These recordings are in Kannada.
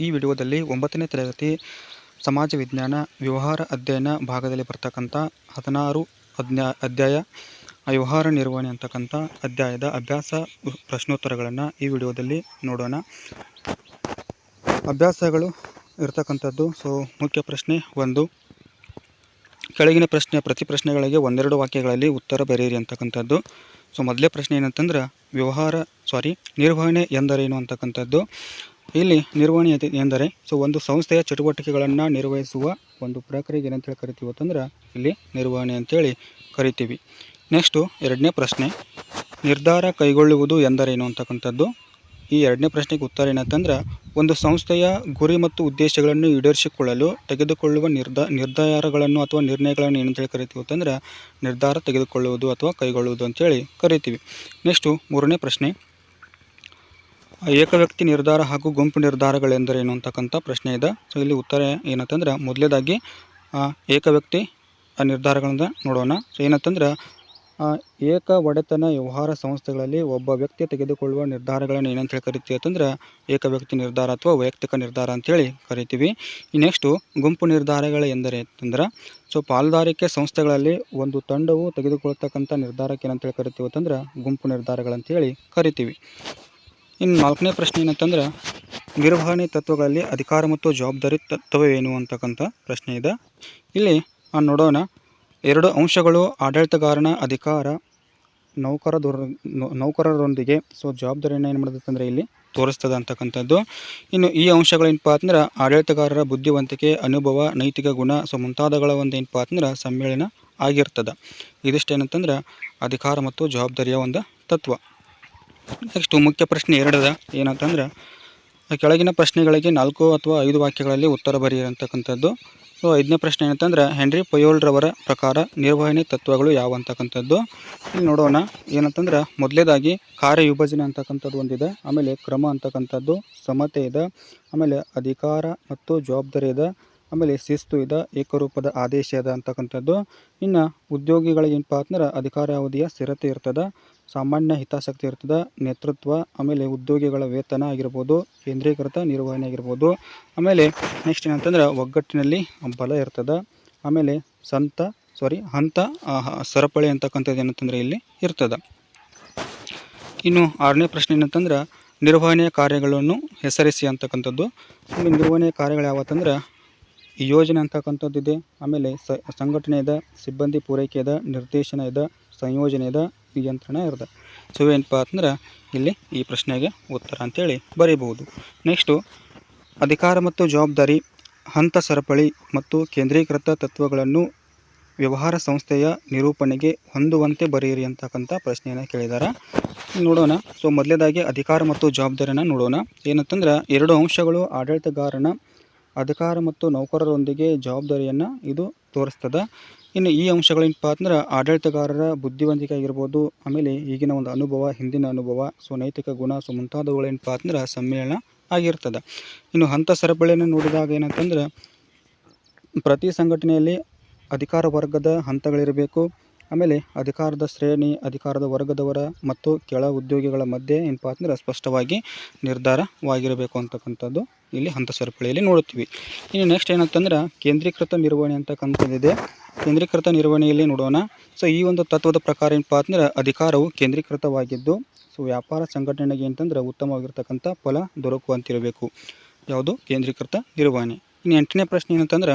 ಈ ವಿಡಿಯೋದಲ್ಲಿ ಒಂಬತ್ತನೇ ತರಗತಿ ಸಮಾಜ ವಿಜ್ಞಾನ ವ್ಯವಹಾರ ಅಧ್ಯಯನ ಭಾಗದಲ್ಲಿ ಬರ್ತಕ್ಕಂಥ ಹದಿನಾರು ಅಧ್ಯಾಯ, ವ್ಯವಹಾರ ನಿರ್ವಹಣೆ ಅಂತಕ್ಕಂಥ ಅಧ್ಯಾಯದ ಅಭ್ಯಾಸ ಪ್ರಶ್ನೋತ್ತರಗಳನ್ನು ಈ ವಿಡಿಯೋದಲ್ಲಿ ನೋಡೋಣ. ಅಭ್ಯಾಸಗಳು ಇರ್ತಕ್ಕಂಥದ್ದು ಸೊ ಮುಖ್ಯ ಪ್ರಶ್ನೆ ಒಂದು, ಕೆಳಗಿನ ಪ್ರಶ್ನೆ, ಪ್ರತಿ ಪ್ರಶ್ನೆಗಳಿಗೆ ಒಂದೆರಡು ವಾಕ್ಯಗಳಲ್ಲಿ ಉತ್ತರ ಬರೆಯಿರಿ ಅಂತಕ್ಕಂಥದ್ದು. ಸೊ ಮೊದಲೇ ಪ್ರಶ್ನೆ ಏನಂತಂದ್ರೆ, ವ್ಯವಹಾರ ಸಾರಿ ನಿರ್ವಹಣೆ ಎಂದರೇನು ಅಂತಕ್ಕಂಥದ್ದು? ಇಲ್ಲಿ ನಿರ್ವಹಣೆ ಎದೆ- ಎಂದರೆ, ಸೊ ಒಂದು ಸಂಸ್ಥೆಯ ಚಟುವಟಿಕೆಗಳನ್ನು ನಿರ್ವಹಿಸುವ ಒಂದು ಪ್ರಕ್ರಿಯೆಗೆ ಏನಂತೇಳಿ ಕರಿತೀವಿ ಅಂತಂದ್ರೆ, ಇಲ್ಲಿ ನಿರ್ವಹಣೆ ಅಂತೇಳಿ ಕರಿತೀವಿ. ನೆಕ್ಸ್ಟು ಎರಡನೇ ಪ್ರಶ್ನೆ, ನಿರ್ಧಾರ ಕೈಗೊಳ್ಳುವುದು ಎಂದರೇನು ಅಂತಕ್ಕಂಥದ್ದು? ಈ ಎರಡನೇ ಪ್ರಶ್ನೆಗೆ ಉತ್ತರ ಏನಂತಂದ್ರೆ, ಒಂದು ಸಂಸ್ಥೆಯ ಗುರಿ ಮತ್ತು ಉದ್ದೇಶಗಳನ್ನು ಈಡೇರಿಸಿಕೊಳ್ಳಲು ತೆಗೆದುಕೊಳ್ಳುವ ನಿರ್ಧಾ ನಿರ್ಧಾರಗಳನ್ನು ಅಥವಾ ನಿರ್ಣಯಗಳನ್ನು ಏನಂತೇಳಿ ಕರಿತೀವಿ ಅಂತಂದ್ರೆ, ನಿರ್ಧಾರ ತೆಗೆದುಕೊಳ್ಳುವುದು ಅಥವಾ ಕೈಗೊಳ್ಳುವುದು ಅಂತೇಳಿ ಕರಿತೀವಿ. ನೆಕ್ಸ್ಟು ಮೂರನೇ ಪ್ರಶ್ನೆ ಏಕವ್ಯಕ್ತಿ ನಿರ್ಧಾರ ಹಾಗೂ ಗುಂಪು ನಿರ್ಧಾರಗಳೆಂದರೇನು ಅಂತಕ್ಕಂಥ ಪ್ರಶ್ನೆ ಇದೆ. ಸೊ ಇಲ್ಲಿ ಉತ್ತರ ಏನಂತಂದ್ರೆ, ಮೊದಲೇದಾಗಿ ಏಕ ವ್ಯಕ್ತಿ ನಿರ್ಧಾರಗಳನ್ನ ನೋಡೋಣ. ಸೊ ಏನಂತಂದ್ರೆ ಏಕ ಒಡೆತನ ವ್ಯವಹಾರ ಸಂಸ್ಥೆಗಳಲ್ಲಿ ಒಬ್ಬ ವ್ಯಕ್ತಿ ತೆಗೆದುಕೊಳ್ಳುವ ನಿರ್ಧಾರಗಳನ್ನು ಏನಂತೇಳಿ ಕರಿತೀವಿ ಅಂತಂದ್ರೆ, ಏಕವ್ಯಕ್ತಿ ನಿರ್ಧಾರ ಅಥವಾ ವೈಯಕ್ತಿಕ ನಿರ್ಧಾರ ಅಂತೇಳಿ ಕರಿತೀವಿ. ನೆಕ್ಸ್ಟು ಗುಂಪು ನಿರ್ಧಾರಗಳು ಎಂದರೆ ಅಂತಂದ್ರೆ ಸೊ ಪಾಲುದಾರಿಕೆ ಸಂಸ್ಥೆಗಳಲ್ಲಿ ಒಂದು ತಂಡವು ತೆಗೆದುಕೊಳ್ತಕ್ಕಂಥ ನಿರ್ಧಾರಕ್ಕೆ ಏನಂತೇಳಿ ಕರಿತೀವಿ ಅಂತಂದ್ರೆ, ಗುಂಪು ನಿರ್ಧಾರಗಳಂತೇಳಿ ಕರಿತೀವಿ. ಇನ್ನು ನಾಲ್ಕನೇ ಪ್ರಶ್ನೆ ಏನಂತಂದ್ರೆ, ನಿರ್ವಹಣೆ ತತ್ವಗಳಲ್ಲಿ ಅಧಿಕಾರ ಮತ್ತು ಜವಾಬ್ದಾರಿ ತತ್ವವೇನು ಅಂತಕ್ಕಂಥ ಪ್ರಶ್ನೆ ಇದೆ. ಇಲ್ಲಿ ನೋಡೋಣ. ಎರಡು ಅಂಶಗಳು ಆಡಳಿತಗಾರನ ಅಧಿಕಾರ ನೌಕರದೊರ ನೌಕರರೊಂದಿಗೆ. ಸೊ, ಜವಾಬ್ದಾರಿಯನ್ನು ಏನು ಮಾಡ್ತೈತೆ ಅಂದರೆ ಇಲ್ಲಿ ತೋರಿಸ್ತದೆ ಅಂತಕ್ಕಂಥದ್ದು. ಇನ್ನು ಈ ಅಂಶಗಳೇನಪ್ಪ ಅಂದ್ರೆ, ಆಡಳಿತಗಾರರ ಬುದ್ಧಿವಂತಿಕೆ, ಅನುಭವ, ನೈತಿಕ ಗುಣ, ಸೊ ಮುಂತಾದಗಳ ಒಂದು ಏನಪ್ಪ ಅಂದ್ರೆ ಸಮ್ಮೇಳನ ಆಗಿರ್ತದೆ. ಇದಿಷ್ಟೇನಂತಂದ್ರೆ, ಅಧಿಕಾರ ಮತ್ತು ಜವಾಬ್ದಾರಿಯ ಒಂದು ತತ್ವ. ನೆಕ್ಸ್ಟು ಮುಖ್ಯ ಪ್ರಶ್ನೆ ಎರಡದ ಏನಂತಂದ್ರೆ, ಕೆಳಗಿನ ಪ್ರಶ್ನೆಗಳಿಗೆ ನಾಲ್ಕು ಅಥವಾ ಐದು ವಾಕ್ಯಗಳಲ್ಲಿ ಉತ್ತರ ಬರೆಯಿರಿ ಅಂತಕ್ಕಂಥದ್ದು ಸೊ, ಐದನೇ ಪ್ರಶ್ನೆ ಏನಂತಂದ್ರೆ, ಹೆನ್ರಿ ಪೊಯೋಲ್ರವರ ಪ್ರಕಾರ ನಿರ್ವಹಣೆ ತತ್ವಗಳು ಯಾವ ಅಂತಕ್ಕಂಥದ್ದು. ಇಲ್ಲಿ ನೋಡೋಣ, ಏನಂತಂದ್ರೆ, ಮೊದಲೇದಾಗಿ ಕಾರ್ಯ ವಿಭಜನೆ ಅಂತಕ್ಕಂಥದ್ದು ಒಂದಿದೆ, ಆಮೇಲೆ ಕ್ರಮ ಅಂತಕ್ಕಂಥದ್ದು, ಸಮತೆ ಇದೆ, ಆಮೇಲೆ ಅಧಿಕಾರ ಮತ್ತು ಜವಾಬ್ದಾರಿ ಇದೆ, ಆಮೇಲೆ ಶಿಸ್ತು ಇದೆ, ಏಕರೂಪದ ಆದೇಶ ಇದೆ ಅಂತಕ್ಕಂಥದ್ದು. ಇನ್ನು ಉದ್ಯೋಗಿಗಳಿಗೆ ಏನಪ್ಪ ಅಂತಂದ್ರೆ, ಅಧಿಕಾರಾವಧಿಯ ಸ್ಥಿರತೆ ಇರ್ತದೆ ಸಾಮಾನ್ಯ ಹಿತಾಸಕ್ತಿ ಇರ್ತದೆ. ನೇತೃತ್ವ, ಆಮೇಲೆ ಉದ್ಯೋಗಿಗಳ ವೇತನ ಆಗಿರ್ಬೋದು, ಕೇಂದ್ರೀಕೃತ ನಿರ್ವಹಣೆ ಆಗಿರ್ಬೋದು. ಆಮೇಲೆ ನೆಕ್ಸ್ಟ್ ಏನಂತಂದ್ರೆ ಒಗ್ಗಟ್ಟಿನಲ್ಲಿ ಬಲ ಇರ್ತದೆ. ಆಮೇಲೆ ಸಂತ ಸಾರಿ ಹಂತ ಸರಪಳಿ ಅಂತಕ್ಕಂಥದ್ದು ಏನಂತಂದ್ರೆ ಇಲ್ಲಿ ಇರ್ತದೆ. ಇನ್ನು ಆರನೇ ಪ್ರಶ್ನೆ ಏನಂತಂದ್ರೆ ನಿರ್ವಹಣೆಯ ಕಾರ್ಯಗಳನ್ನು ಹೆಸರಿಸಿ ಅಂತಕ್ಕಂಥದ್ದು. ಇಲ್ಲಿ ನಿರ್ವಹಣೆಯ ಕಾರ್ಯಗಳು ಯಾವತ್ತಂದ್ರೆ ಯೋಜನೆ ಅಂತಕ್ಕಂಥದ್ದು ಇದೆ. ಆಮೇಲೆ ಸಂಘಟನೆ ಇದೆ, ಸಿಬ್ಬಂದಿ ಪೂರೈಕೆ ಇದೆ, ನಿರ್ದೇಶನ ಇದೆ, ಸಂಯೋಜನೆ ಇದೆ. ನಿಯಂತ್ರಣ ಇರ್ದ. ಸೊ ಏನಪ್ಪ ಅಂದ್ರೆ ಇಲ್ಲಿ ಈ ಪ್ರಶ್ನೆಗೆ ಉತ್ತರ ಅಂತೇಳಿ ಬರೀಬಹುದು. ನೆಕ್ಸ್ಟು ಅಧಿಕಾರ ಮತ್ತು ಜವಾಬ್ದಾರಿ, ಹಂತ ಸರಪಳಿ ಮತ್ತು ಕೇಂದ್ರೀಕೃತ ತತ್ವಗಳನ್ನು ವ್ಯವಹಾರ ಸಂಸ್ಥೆಯ ನಿರೂಪಣೆಗೆ ಹೊಂದುವಂತೆ ಬರೆಯಿರಿ ಅಂತಕ್ಕಂಥ ಪ್ರಶ್ನೆಯನ್ನು ಕೇಳಿದ್ದಾರೆ ನೋಡೋಣ. ಸೊ ಮೊದಲೇದಾಗಿ ಅಧಿಕಾರ ಮತ್ತು ಜವಾಬ್ದಾರಿನ ನೋಡೋಣ. ಏನಂತಂದ್ರೆ, ಎರಡು ಅಂಶಗಳು ಆಡಳಿತಗಾರನ ಅಧಿಕಾರ ಮತ್ತು ನೌಕರರೊಂದಿಗೆ ಜವಾಬ್ದಾರಿಯನ್ನು ಇದು ತೋರಿಸ್ತದೆ. ಇನ್ನು ಈ ಅಂಶಗಳೇನಪ್ಪ ಅಂದ್ರೆ ಆಡಳಿತಗಾರರ ಬುದ್ಧಿವಂತಿಕೆ ಆಗಿರ್ಬೋದು ಆಮೇಲೆ ಈಗಿನ ಒಂದು ಅನುಭವ, ಹಿಂದಿನ ಅನುಭವ, ಸೊ ನೈತಿಕ ಗುಣ, ಸೊ ಮುಂತಾದವುಗಳೇನಪ್ಪ ಅಂದ್ರೆ ಸಮ್ಮೇಳನ ಆಗಿರ್ತದೆ. ಇನ್ನು ಹಂತ ಸರಪಳಿಯನ್ನು ನೋಡಿದಾಗ ಏನಂತಂದ್ರೆ, ಪ್ರತಿ ಸಂಘಟನೆಯಲ್ಲಿ ಅಧಿಕಾರ ವರ್ಗದ ಹಂತಗಳಿರಬೇಕು. ಆಮೇಲೆ ಅಧಿಕಾರದ ಶ್ರೇಣಿ, ಅಧಿಕಾರದ ವರ್ಗದವರ ಮತ್ತು ಕೆಳ ಉದ್ಯೋಗಿಗಳ ಮಧ್ಯೆ ಏನಪ್ಪ ಅಂದ್ರೆ ಸ್ಪಷ್ಟವಾಗಿ ನಿರ್ಧಾರವಾಗಿರಬೇಕು ಅಂತಕ್ಕಂಥದ್ದು ಇಲ್ಲಿ ಹಂತ ಸರಪಳಿಯಲ್ಲಿ ನೋಡುತ್ತೀವಿ. ಇನ್ನು ನೆಕ್ಸ್ಟ್ ಏನಂತಂದ್ರೆ ಕೇಂದ್ರೀಕೃತ ನಿರ್ವಹಣೆ ಅಂತಕ್ಕಂಥದ್ದಿದೆ ಕೇಂದ್ರೀಕೃತ ನಿರ್ವಹಣೆಯಲ್ಲಿ ನೋಡೋಣ. ಸೊ ಈ ಒಂದು ತತ್ವದ ಪ್ರಕಾರ ಏನಪ್ಪ ಅಂದ್ರೆ ಅಧಿಕಾರವು ಕೇಂದ್ರೀಕೃತವಾಗಿದ್ದು ಸೊ ವ್ಯಾಪಾರ ಸಂಘಟನೆಗೆ ಅಂತಂದ್ರೆ ಉತ್ತಮವಾಗಿರ್ತಕ್ಕಂಥ ಫಲ ದೊರಕುವಂತಿರಬೇಕು. ಯಾವುದು? ಕೇಂದ್ರೀಕೃತ ನಿರ್ವಹಣೆ. ಇನ್ನು ಎಂಟನೇ ಪ್ರಶ್ನೆ ಏನಂತಂದ್ರೆ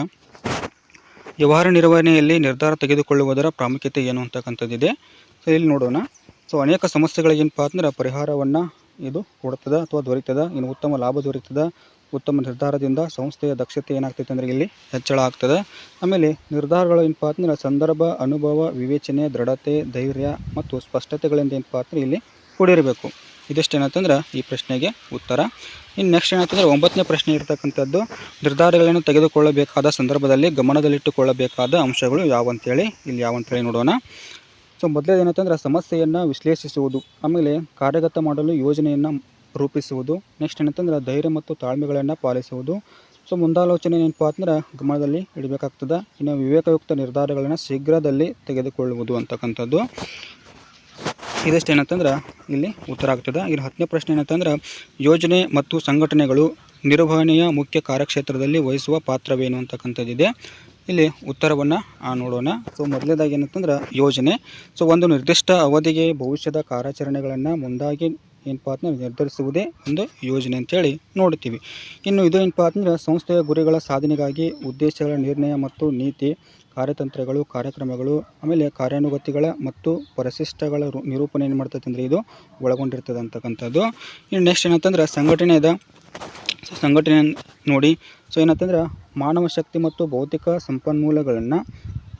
ವ್ಯವಹಾರ ನಿರ್ವಹಣೆಯಲ್ಲಿ ನಿರ್ಧಾರ ತೆಗೆದುಕೊಳ್ಳುವುದರ ಪ್ರಾಮುಖ್ಯತೆ ಏನು ಅಂತಕ್ಕಂಥದ್ದಿದೆ. ಸೊ ಇಲ್ಲಿ ನೋಡೋಣ. ಸೊ ಅನೇಕ ಸಮಸ್ಯೆಗಳಿಗೆ ಏನಪ್ಪ ಅಂದ್ರೆ ಪರಿಹಾರವನ್ನು ಇದು ಕೊಡ್ತದೆ ಅಥವಾ ದೊರೀತದೆ? ಇನ್ನು ಉತ್ತಮ ಲಾಭ ದೊರೀತದೆ? ಉತ್ತಮ ನಿರ್ಧಾರದಿಂದ ಸಂಸ್ಥೆಯ ದಕ್ಷತೆ ಏನಾಗ್ತೈತೆ ಅಂದ್ರೆ ಇಲ್ಲಿ ಹೆಚ್ಚಳ ಆಗ್ತದೆ. ಆಮೇಲೆ ನಿರ್ಧಾರಗಳು ಏನಪ್ಪ ಅಂದ್ರೆ ಸಂದರ್ಭ, ಅನುಭವ, ವಿವೇಚನೆ, ದೃಢತೆ, ಧೈರ್ಯ ಮತ್ತು ಸ್ಪಷ್ಟತೆಗಳಿಂದ ಏನಪ್ಪ ಅಂದ್ರೆ ಇಲ್ಲಿ ಕೂಡಿರಬೇಕು. ಇದಿಷ್ಟು ಏನಂತಂದ್ರೆ ಈ ಪ್ರಶ್ನೆಗೆ ಉತ್ತರ. ಇನ್ನು ನೆಕ್ಸ್ಟ್ ಏನಂತಂದ್ರೆ ಒಂಬತ್ತನೇ ಪ್ರಶ್ನೆ ಇರ್ತಕ್ಕಂಥದ್ದು, ನಿರ್ಧಾರಗಳನ್ನು ತೆಗೆದುಕೊಳ್ಳಬೇಕಾದ ಸಂದರ್ಭದಲ್ಲಿ ಗಮನದಲ್ಲಿಟ್ಟುಕೊಳ್ಳಬೇಕಾದ ಅಂಶಗಳು ಯಾವಂತೇಳಿ ಇಲ್ಲಿ ಯಾವಂತೇಳಿ ನೋಡೋಣ. ಸೊ ಮೊದಲೇ ಏನಂತಂದ್ರೆ ಸಮಸ್ಯೆಯನ್ನು ವಿಶ್ಲೇಷಿಸುವುದು, ಆಮೇಲೆ ಕಾರ್ಯಗತ ಮಾಡಲು ಯೋಜನೆಯನ್ನು ರೂಪಿಸುವುದು ನೆಕ್ಸ್ಟ್ ಏನಂತಂದ್ರೆ ಧೈರ್ಯ ಮತ್ತು ತಾಳ್ಮೆಗಳನ್ನು ಪಾಲಿಸುವುದು. ಸೊ ಮುಂದಾಲೋಚನೆ ಏನಪ್ಪ ಅಂದ್ರೆ ಗಮನದಲ್ಲಿ ಇಡಬೇಕಾಗ್ತದೆ ಇನ್ನು ವಿವೇಕಯುಕ್ತ ನಿರ್ಧಾರಗಳನ್ನು ಶೀಘ್ರದಲ್ಲಿ ತೆಗೆದುಕೊಳ್ಳುವುದು ಅಂತಕ್ಕಂಥದ್ದು. ಇದಿಷ್ಟು ಏನಂತಂದ್ರೆ, ಇಲ್ಲಿ ಉತ್ತರ ಆಗ್ತದೆ. ಇಲ್ಲಿ ಹತ್ತನೇ ಪ್ರಶ್ನೆ ಏನಂತಂದ್ರೆ, ಯೋಜನೆ ಮತ್ತು ಸಂಘಟನೆಗಳು ನಿರ್ವಹಣೆಯ ಮುಖ್ಯ ಕಾರ್ಯಕ್ಷೇತ್ರದಲ್ಲಿ ವಹಿಸುವ ಪಾತ್ರವೇನು ಅಂತಕ್ಕಂಥದ್ದಿದೆ. ಇಲ್ಲಿ ಉತ್ತರವನ್ನು ನೋಡೋಣ. ಸೊ ಮೊದಲನೇದಾಗಿ ಏನಂತಂದ್ರೆ, ಯೋಜನೆ. ಸೊ ಒಂದು ನಿರ್ದಿಷ್ಟ ಅವಧಿಗೆ ಭವಿಷ್ಯದ ಕಾರ್ಯಾಚರಣೆಗಳನ್ನು ಮುಂದಾಗಿ ಏನಪ್ಪ ಅಂತಂದ್ರೆ ನಿರ್ಧರಿಸುವುದೇ ಒಂದು ಯೋಜನೆ ಅಂತೇಳಿ ನೋಡ್ತೀವಿ ಇನ್ನು ಇದು ಏನಪ್ಪ ಅಂತಂದ್ರೆ ಸಂಸ್ಥೆಯ ಗುರಿಗಳ ಸಾಧನೆಗಾಗಿ ಉದ್ದೇಶಗಳ ನಿರ್ಣಯ ಮತ್ತು ನೀತಿ ಕಾರ್ಯತಂತ್ರಗಳು, ಕಾರ್ಯಕ್ರಮಗಳು, ಆಮೇಲೆ ಕಾರ್ಯಾನುಗತಿಗಳ ಮತ್ತು ಪರಿಶಿಷ್ಟಗಳ ನಿರೂಪಣೆ ಏನು ಮಾಡ್ತೈತೆ ಅಂದರೆ ಇದು ಒಳಗೊಂಡಿರ್ತದೆ ಅಂತಕ್ಕಂಥದ್ದು ಇನ್ನು ನೆಕ್ಸ್ಟ್ ಏನಂತಂದ್ರೆ ಸಂಘಟನೆಯದ ಸೊ ಸಂಘಟನೆ ನೋಡಿ ಸೊ ಏನಂತಂದ್ರೆ ಮಾನವ ಶಕ್ತಿ ಮತ್ತು ಭೌತಿಕ ಸಂಪನ್ಮೂಲಗಳನ್ನು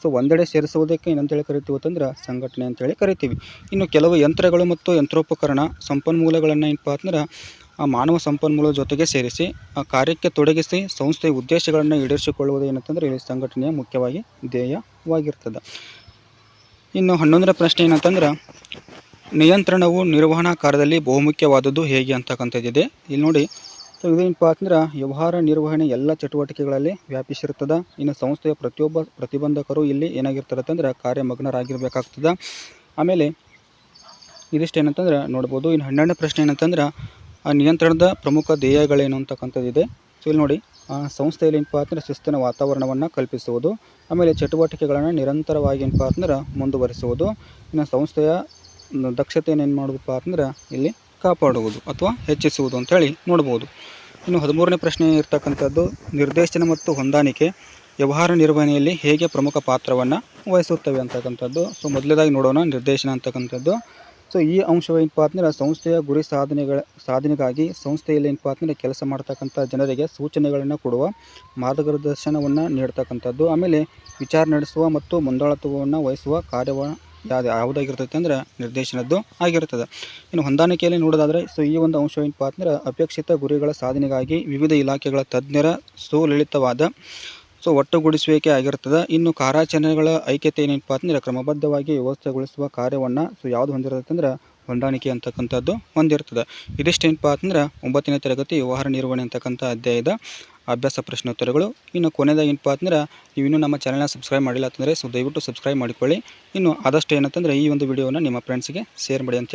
ಸೊ ಒಂದೆಡೆ ಸೇರಿಸುವುದಕ್ಕೆ ಏನಂತೇಳಿ ಕರಿತೀವಿ ಅಂತಂದ್ರೆ ಸಂಘಟನೆ ಅಂತೇಳಿ ಕರಿತೀವಿ. ಇನ್ನು ಕೆಲವು ಯಂತ್ರಗಳು ಮತ್ತು ಯಂತ್ರೋಪಕರಣ, ಸಂಪನ್ಮೂಲಗಳನ್ನು ಏನಪ್ಪ ಅಂತಂದ್ರೆ ಆ ಮಾನವ ಸಂಪನ್ಮೂಲ ಜೊತೆಗೆ ಸೇರಿಸಿ, ಆ ಕಾರ್ಯಕ್ಕೆ ತೊಡಗಿಸಿ ಸಂಸ್ಥೆಯ ಉದ್ದೇಶಗಳನ್ನು ಈಡೇರಿಸಿಕೊಳ್ಳುವುದು ಏನಂತಂದ್ರೆ ಇಲ್ಲಿ ಸಂಘಟನೆಯ ಮುಖ್ಯವಾಗಿ ಧ್ಯೇಯವಾಗಿರ್ತದೆ. ಇನ್ನು ಹನ್ನೊಂದನೇ ಪ್ರಶ್ನೆ ಏನಂತಂದ್ರೆ, ನಿಯಂತ್ರಣವು ನಿರ್ವಹಣಾ ಕಾರ್ಯದಲ್ಲಿ ಬಹುಮುಖ್ಯವಾದದ್ದು ಹೇಗೆ ಅಂತಕ್ಕಂಥದ್ದಿದೆ. ಇಲ್ಲಿ ನೋಡಿ, ಸೊ ಇದೇನಪ್ಪ ಅಂದ್ರೆ, ವ್ಯವಹಾರ ನಿರ್ವಹಣೆ ಎಲ್ಲ ಚಟುವಟಿಕೆಗಳಲ್ಲಿ ವ್ಯಾಪಿಸಿರ್ತದೆ ಇನ್ನು ಸಂಸ್ಥೆಯ ಪ್ರತಿಯೊಬ್ಬ ಪ್ರತಿಬಂಧಕರು ಇಲ್ಲಿ ಏನಾಗಿರ್ತಾರೆ ಅಂತಂದ್ರೆ, ಕಾರ್ಯಮಗ್ನರಾಗಿರ್ಬೇಕಾಗ್ತದೆ. ಆಮೇಲೆ ಇದಿಷ್ಟು ಏನಂತಂದ್ರೆ ನೋಡ್ಬೋದು, ಇನ್ನು ಹನ್ನೆರಡನೇ ಪ್ರಶ್ನೆ ಏನಂತಂದ್ರೆ ಆ ನಿಯಂತ್ರಣದ ಪ್ರಮುಖ ಧ್ಯೇಯಗಳೇನು ಅಂತಕ್ಕಂಥದ್ದಿದೆ? ಸೊ, ಇಲ್ಲಿ ನೋಡಿ, ಆ ಸಂಸ್ಥೆಯಲ್ಲಿ ಏನಪ್ಪ ಅಂದರೆ ಶಿಸ್ತಿನ ವಾತಾವರಣವನ್ನು ಕಲ್ಪಿಸುವುದು, ಆಮೇಲೆ ಚಟುವಟಿಕೆಗಳನ್ನು ನಿರಂತರವಾಗಿ ಏನಪ್ಪ ಅಂದ್ರೆ ಮುಂದುವರಿಸುವುದು, ಇನ್ನು ಸಂಸ್ಥೆಯ ದಕ್ಷತೆಯನ್ನು ಏನು ಮಾಡೋದಪ್ಪ ಅಂದ್ರೆ ಇಲ್ಲಿ ಕಾಪಾಡುವುದು ಅಥವಾ ಹೆಚ್ಚಿಸುವುದು ಅಂತೇಳಿ ನೋಡ್ಬೋದು. ಇನ್ನು ಹದಿಮೂರನೇ ಪ್ರಶ್ನೆ ಇರ್ತಕ್ಕಂಥದ್ದು, ನಿರ್ದೇಶನ ಮತ್ತು ಹೊಂದಾಣಿಕೆ, ವ್ಯವಹಾರ ನಿರ್ವಹಣೆಯಲ್ಲಿ ಹೇಗೆ ಪ್ರಮುಖ ಪಾತ್ರವನ್ನು ವಹಿಸುತ್ತವೆ ಅಂತಕ್ಕಂಥದ್ದು. ಸೊ ಮೊದಲೇದಾಗಿ ನೋಡೋಣ ನಿರ್ದೇಶನ ಅಂತಕ್ಕಂಥದ್ದು. ಸೊ ಈ ಅಂಶವೇನಪ್ಪ ಅಂತಂದ್ರೆ ಸಂಸ್ಥೆಯ ಗುರಿ ಸಾಧನೆಗಳ, ಸಾಧನೆಗಾಗಿ ಸಂಸ್ಥೆಯಲ್ಲಿ ಏನಪ್ಪ ಅಂತಂದ್ರೆ ಕೆಲಸ ಮಾಡ್ತಕ್ಕಂಥ ಜನರಿಗೆ ಸೂಚನೆಗಳನ್ನು ಕೊಡುವ ಮಾರ್ಗದರ್ಶನವನ್ನು ನೀಡ್ತಕ್ಕಂಥದ್ದು. ಆಮೇಲೆ ವಿಚಾರ ನಡೆಸುವ ಮತ್ತು ಮುಂದಾಳತ್ವವನ್ನು ವಹಿಸುವ ಕಾರ್ಯವ ಯಾವ್ದು, ಯಾವುದಾಗಿರ್ತೈತೆ ಅಂದ್ರೆ ನಿರ್ದೇಶನದ್ದು ಆಗಿರ್ತದೆ. ಇನ್ನು ಹೊಂದಾಣಿಕೆಯಲ್ಲಿ ನೋಡೋದಾದರೆ, ಸೊ ಈ ಒಂದು ಅಂಶ ಏನಪ್ಪ ಅಂತಂದ್ರೆ ಅಪೇಕ್ಷಿತ ಗುರಿಗಳ ಸಾಧನೆಗಾಗಿ ವಿವಿಧ ಇಲಾಖೆಗಳ ತಜ್ಞರ ಸುಲಲಿತವಾದ ಸೊ ಒಟ್ಟುಗೂಡಿಸುವಿಕೆ ಆಗಿರ್ತದೆ. ಇನ್ನು ಕಾರ್ಯಾಚರಣೆಗಳ ಐಕ್ಯತೆ ಏನಪ್ಪ ಅಂತಂದರೆ ಕ್ರಮಬದ್ಧವಾಗಿ ವ್ಯವಸ್ಥೆಗೊಳಿಸುವ ಕಾರ್ಯವನ್ನು ಸೊ ಯಾವುದು ಹೊಂದಿರತ್ತಂದ್ರೆ ಹೊಂದಾಣಿಕೆ ಅಂತಕ್ಕಂಥದ್ದು ಹೊಂದಿರ್ತದೆ. ಇದಿಷ್ಟು ಏನಪ್ಪ ಅಂತಂದ್ರೆ ಒಂಬತ್ತನೇ ತರಗತಿ ವ್ಯವಹಾರ ನಿರ್ವಹಣೆ ಅಂತಕ್ಕಂಥ ಅಧ್ಯಾಯದ ಅಭ್ಯಾಸ ಪ್ರಶ್ನೋತ್ತರಗಳು ಇನ್ನು ಕೊನೆಯದಾಗಿ ಏನಪ್ಪ ಅಂತಂದ್ರೆ ನೀವು ಇನ್ನೂ ನಮ್ಮ ಚಾನಲ್ನ ಸಬ್ಸ್ಕ್ರೈಬ್ ಮಾಡಿಲ್ಲ ಅಂತಂದರೆ ಸೊ ದಯವಿಟ್ಟು ಸಬ್ಸ್ಕ್ರೈಬ್ ಮಾಡಿಕೊಳ್ಳಿ. ಇನ್ನು ಆದಷ್ಟು ಏನಂತಂದರೆ ಈ ಒಂದು ವಿಡಿಯೋನ ನಿಮ್ಮ ಫ್ರೆಂಡ್ಸ್ಗೆ ಶೇರ್ ಮಾಡಿ ಅಂತ